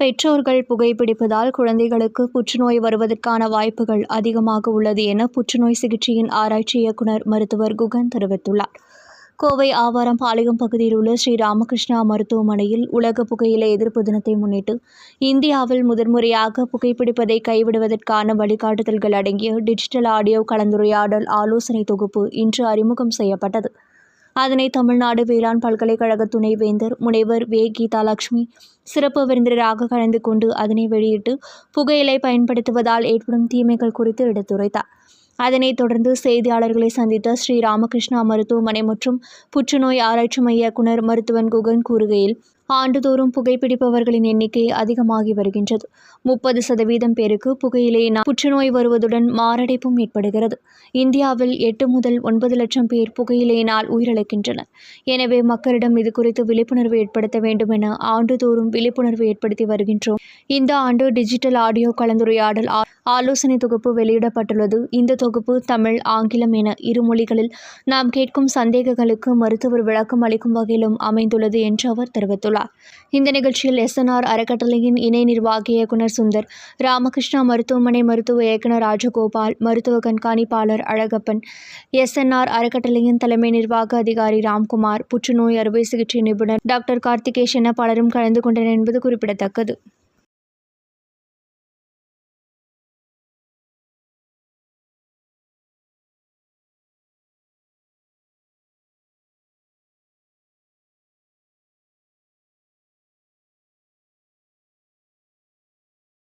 பெற்றோர்கள் புகைப்பிடிப்பதால் குழந்தைகளுக்கு புற்றுநோய் வருவதற்கான வாய்ப்புகள் அதிகமாக உள்ளது என புற்றுநோய் சிகிச்சையின் ஆராய்ச்சி இயக்குனர் மருத்துவர் குகன் தெரிவித்துள்ளார். கோவை ஆவாரம் பாளையம் பகுதியில் உள்ள ஸ்ரீ ராமகிருஷ்ணா மருத்துவமனையில் உலக புகையிலை எதிர்ப்பு தினத்தை முன்னிட்டு இந்தியாவில் முதன்முறையாக புகைப்பிடிப்பதை கைவிடுவதற்கான வழிகாட்டுதல்கள் அடங்கிய டிஜிட்டல் ஆடியோ கலந்துரையாடல் ஆலோசனை தொகுப்பு இன்று அறிமுகம் செய்யப்பட்டது. அதனை தமிழ்நாடு வேளாண் பல்கலைக்கழக துணைவேந்தர் முனைவர் வே. கீதாலட்சுமி சிறப்பு விருந்தினராக கலந்து கொண்டு அதனை வெளியிட்டு புகையிலை பயன்படுத்துவதால் ஏற்படும் தீமைகள் குறித்து எடுத்துரைத்தார். அதனைத் தொடர்ந்து செய்தியாளர்களை சந்தித்த ஸ்ரீ. ராமகிருஷ்ணா மருத்துவமனை மற்றும் புற்றுநோய் ஆராய்ச்சி மைய இயக்குனர் மருத்துவன் குகன் கூறுகையில் ஆண்டுதோறும் புகைப்பிடிப்பவர்களின் எண்ணிக்கை அதிகமாகி வருகின்றது. முப்பது சதவீதம் பேருக்கு புகையிலே புற்றுநோய் வருவதுடன் மாரடைப்பும் ஏற்படுகிறது. இந்தியாவில் எட்டு முதல் ஒன்பது லட்சம் பேர் புகையிலையினால் உயிரிழக்கின்றனர். எனவே மக்களிடம் இது குறித்து விழிப்புணர்வு ஏற்படுத்த வேண்டும் என ஆண்டுதோறும் விழிப்புணர்வு ஏற்படுத்தி வருகின்றோம். இந்த ஆண்டு டிஜிட்டல் ஆடியோ கலந்துரையாடல் ஆ- ஆலோசனை தொகுப்பு வெளியிடப்பட்டுள்ளது. இந்த தொகுப்பு தமிழ் ஆங்கிலம் என இரு மொழிகளில் நாம் கேட்கும் சந்தேகங்களுக்கு மருத்துவர் விளக்கம் அளிக்கும் வகையிலும் அமைந்துள்ளது என்று அவர் தெரிவித்துள்ளார். இந்த நிகழ்ச்சியில் எஸ்என்ஆர் அறக்கட்டளையின் இணை நிர்வாகி இயக்குனர் சுந்தர் ராமகிருஷ்ணா மருத்துவமனை மருத்துவ இயக்குனர் ராஜகோபால் மருத்துவ கண்காணிப்பாளர் அழகப்பன் எஸ்என்ஆர் அறக்கட்டளையின் தலைமை நிர்வாக அதிகாரி ராம்குமார் புற்றுநோய் அறுவை சிகிச்சை நிபுணர் டாக்டர் கார்த்திகேஷ் என பலரும் கலந்து கொண்டனர் என்பது குறிப்பிடத்தக்கது.